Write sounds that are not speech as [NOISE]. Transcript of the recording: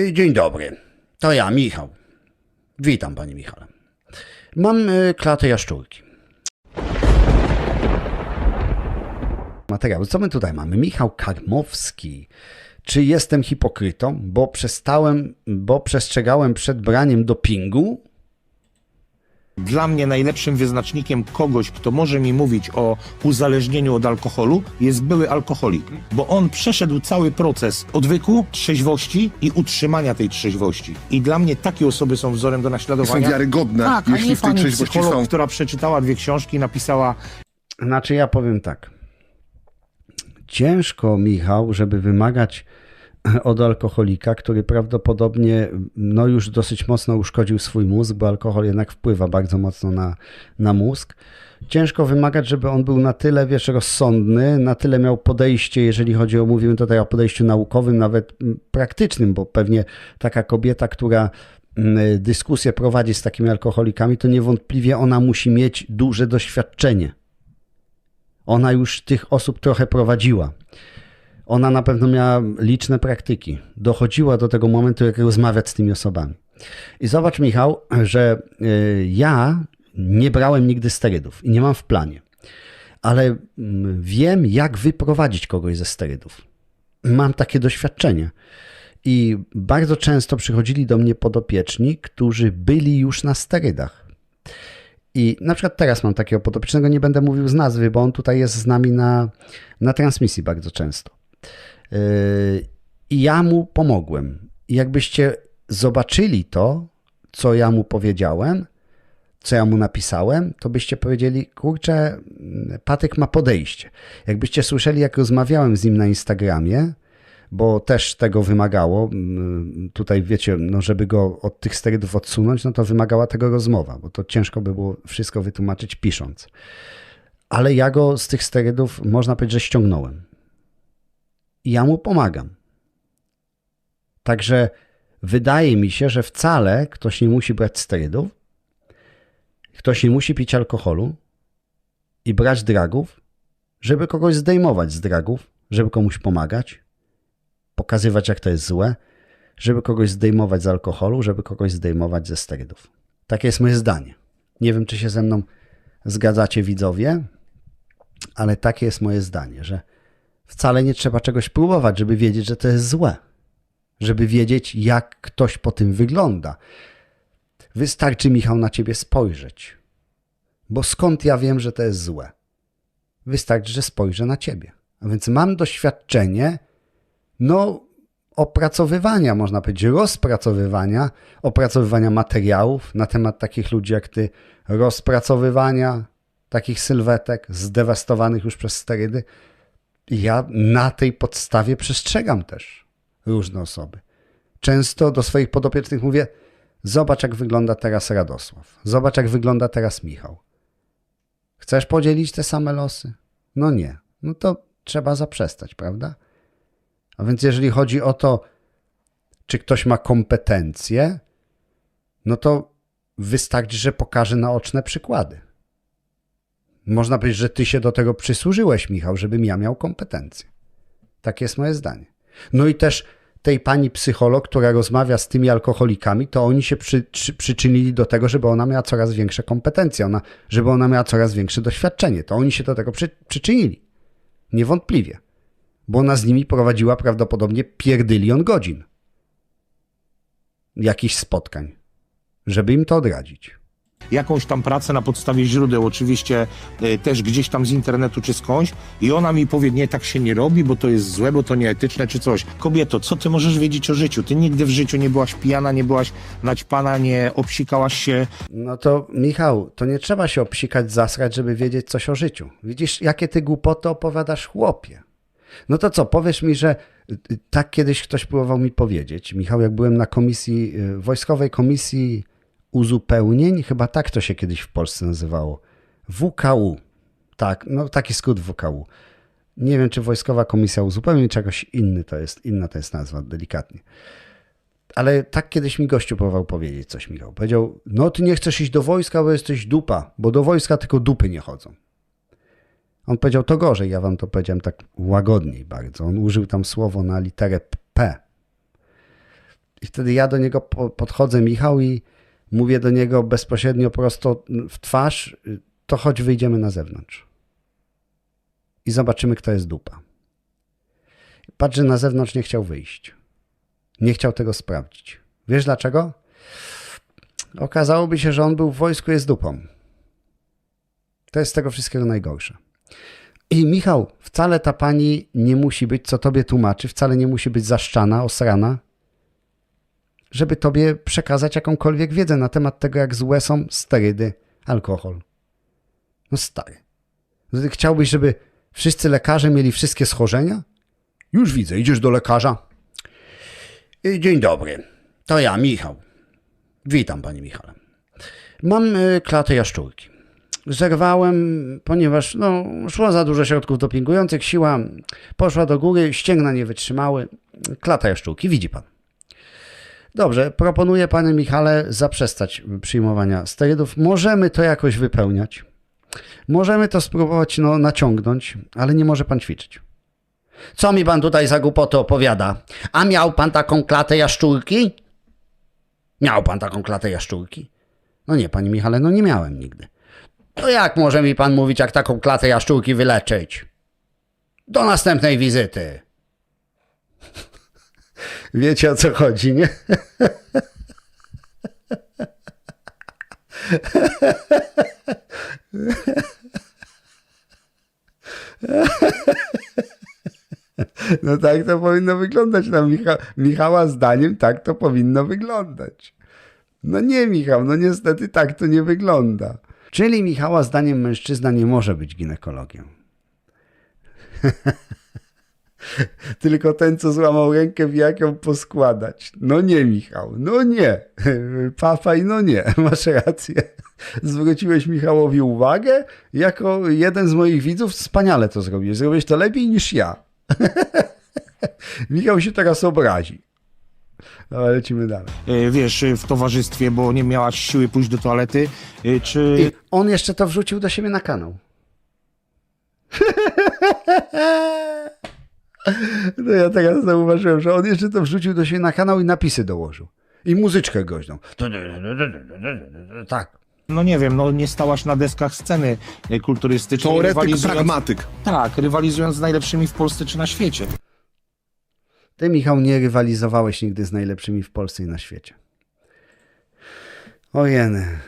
Y, Dzień dobry. To ja, Michał. Witam, panie Michale. Mam y, klatę jaszczurki. Materiał. Co my tutaj mamy? Michał Karmowski. Czy jestem hipokrytą, bo przestałem, bo przestrzegałem przed braniem dopingu? Dla mnie najlepszym wyznacznikiem kogoś, kto może mi mówić o uzależnieniu od alkoholu, jest były alkoholik, bo on przeszedł cały proces odwyku, trzeźwości i utrzymania tej trzeźwości. I dla mnie takie osoby są wzorem do Są naśladowania. wiarygodne, tak, a jeśli nie w tej pani trzeźwości psycholog, są. która przeczytała dwie książki, napisała Znaczy, ja powiem tak. Ciężko, Michał, żeby wymagać od alkoholika, który prawdopodobnie no, już dosyć mocno uszkodził swój mózg, bo alkohol jednak wpływa bardzo mocno na, na mózg. Ciężko wymagać, żeby on był na tyle, wiesz, rozsądny, na tyle miał podejście, jeżeli chodzi o, mówimy tutaj o podejściu naukowym, nawet mm, praktycznym, bo pewnie taka kobieta, która mm, dyskusję prowadzi z takimi alkoholikami, to niewątpliwie ona musi mieć duże doświadczenie. Ona już tych osób trochę prowadziła. Ona na pewno miała liczne praktyki. Dochodziła do tego momentu, jak rozmawiać z tymi osobami. I zobacz, Michał, że y, ja nie brałem nigdy sterydów i nie mam w planie, ale mm, wiem, jak wyprowadzić kogoś ze sterydów. Mam takie doświadczenie. I bardzo często przychodzili do mnie podopieczni, którzy byli już na sterydach. I na przykład teraz mam takiego podopiecznego, nie będę mówił z nazwy, bo on tutaj jest z nami na, na transmisji bardzo często. Yy, I ja mu pomogłem. I jakbyście zobaczyli to, co ja mu powiedziałem, co ja mu napisałem, to byście powiedzieli, kurczę, Patyk ma podejście. Jakbyście słyszeli, jak rozmawiałem z nim na Instagramie, bo też tego wymagało. mm, Tutaj wiecie, no żeby go od tych sterydów odsunąć, no to wymagała tego rozmowa, bo to ciężko by było wszystko wytłumaczyć pisząc. Ale ja go z tych sterydów, można powiedzieć, że ściągnąłem. I ja mu pomagam. Także wydaje mi się, że wcale ktoś nie musi brać sterydów, ktoś nie musi pić alkoholu i brać dragów, żeby kogoś zdejmować z dragów, żeby komuś pomagać, pokazywać, jak to jest złe, żeby kogoś zdejmować z alkoholu, żeby kogoś zdejmować ze sterydów. Takie jest moje zdanie. Nie wiem, czy się ze mną zgadzacie, widzowie, ale takie jest moje zdanie, że wcale nie trzeba czegoś próbować, żeby wiedzieć, że to jest złe. Żeby wiedzieć, jak ktoś po tym wygląda. Wystarczy, Michał, na ciebie spojrzeć. Bo skąd ja wiem, że to jest złe? Wystarczy, że spojrzę na ciebie. A więc mam doświadczenie, no, opracowywania, można powiedzieć, rozpracowywania, opracowywania materiałów na temat takich ludzi jak ty, rozpracowywania takich sylwetek zdewastowanych już przez sterydy. Ja na tej podstawie przestrzegam też różne osoby. Często do swoich podopiecznych mówię: Zobacz, jak wygląda teraz Radosław. Zobacz, jak wygląda teraz Michał. Chcesz podzielić te same losy? No nie. No to trzeba zaprzestać, prawda? A więc jeżeli chodzi o to, czy ktoś ma kompetencje, no to wystarczy, że pokaże naoczne przykłady. Można powiedzieć, że ty się do tego przysłużyłeś, Michał, żebym ja miał kompetencje. Takie jest moje zdanie. No i też tej pani psycholog, która rozmawia z tymi alkoholikami, to oni się przy, przy, przyczynili do tego, żeby ona miała coraz większe kompetencje, ona, żeby ona miała coraz większe doświadczenie. To oni się do tego przy, przyczynili. Niewątpliwie. Bo ona z nimi prowadziła prawdopodobnie pierdylion godzin. Jakichś spotkań. Żeby im to odradzić. Jakąś tam pracę na podstawie źródeł, oczywiście e, też gdzieś tam z internetu czy skądś i ona mi powie, nie, tak się nie robi, bo to jest złe, bo to nieetyczne czy coś. Kobieto, co ty możesz wiedzieć o życiu? Ty nigdy w życiu nie byłaś pijana, nie byłaś naćpana, nie obsikałaś się. No to Michał, to nie trzeba się obsikać, zasrać, żeby wiedzieć coś o życiu. Widzisz, jakie ty głupoty opowiadasz chłopie. No to co, powiesz mi, że y, tak kiedyś ktoś próbował mi powiedzieć. Michał, jak byłem na komisji, y, wojskowej komisji uzupełnień, chyba tak to się kiedyś w Polsce nazywało. WKU. Tak, no taki skrót WKU. Nie wiem, czy Wojskowa Komisja Uzupełnień, czy jakoś inny to jest, inna to jest nazwa, delikatnie. Ale tak kiedyś mi gościu próbował powiedzieć coś, Michał. Powiedział, no ty nie chcesz iść do wojska, bo jesteś dupa, bo do wojska tylko dupy nie chodzą. On powiedział, to gorzej, ja wam to powiedziałem tak łagodniej bardzo. On użył tam słowo na literę P. I wtedy ja do niego po, podchodzę, Michał, i mówię do niego bezpośrednio prosto w twarz, to chodź wyjdziemy na zewnątrz. I zobaczymy, kto jest dupa. Patrz, że na zewnątrz nie chciał wyjść. Nie chciał tego sprawdzić. Wiesz dlaczego? Okazałoby się, że on był w wojsku, jest dupą. To jest z tego wszystkiego najgorsze. I Michał, wcale ta pani nie musi być, co tobie tłumaczy, wcale nie musi być zaszczana, osrana, żeby tobie przekazać jakąkolwiek wiedzę na temat tego, jak złe są sterydy, alkohol. No stary. Chciałbyś, żeby wszyscy lekarze mieli wszystkie schorzenia? Już widzę, idziesz do lekarza. Y, Dzień dobry. To ja, Michał. Witam, panie Michale. Mam y, klatę jaszczurki. Zerwałem, ponieważ no, szło za dużo środków dopingujących, siła poszła do góry, ścięgna nie wytrzymały. Klata jaszczurki, widzi pan. Dobrze, proponuję panie Michale zaprzestać przyjmowania sterydów. Możemy to jakoś wypełniać. Możemy to spróbować no, naciągnąć, ale nie może pan ćwiczyć. Co mi pan tutaj za głupoty opowiada? A miał pan taką klatę jaszczurki? Miał pan taką klatę jaszczurki? No nie, panie Michale, no nie miałem nigdy. To jak może mi pan mówić, jak taką klatę jaszczurki wyleczyć? Do następnej wizyty. Wiecie o co chodzi, nie? No tak to powinno wyglądać. No, Micha Michała zdaniem tak to powinno wyglądać. No nie, Michał, no niestety tak to nie wygląda. Czyli Michała zdaniem mężczyzna nie może być ginekologiem. [LAUGHS] [LAUGHS] Tylko ten, co złamał rękę, wie jak ją poskładać. No nie, Michał, no nie. [LAUGHS] Papaj, no nie, [LAUGHS] masz rację. Zwróciłeś Michałowi uwagę? Jako jeden z moich widzów wspaniale to zrobiłeś. Zrobiłeś to lepiej niż ja. Michał się teraz obrazi. Ale lecimy dalej. E, Wiesz, w towarzystwie, bo nie miałaś siły pójść do toalety, e, czy... I on jeszcze to wrzucił do siebie na kanał. No ja teraz zauważyłem, że on jeszcze to wrzucił do siebie na kanał i napisy dołożył. I muzyczkę goźną. Tak. No nie wiem, no nie stałaś na deskach sceny kulturystycznej. Teoretyk, rywalizując- pragmatyk. Tak, rywalizując z najlepszymi w Polsce czy na świecie. Ty, Michał, nie rywalizowałeś nigdy z najlepszymi w Polsce i na świecie. Ojeny.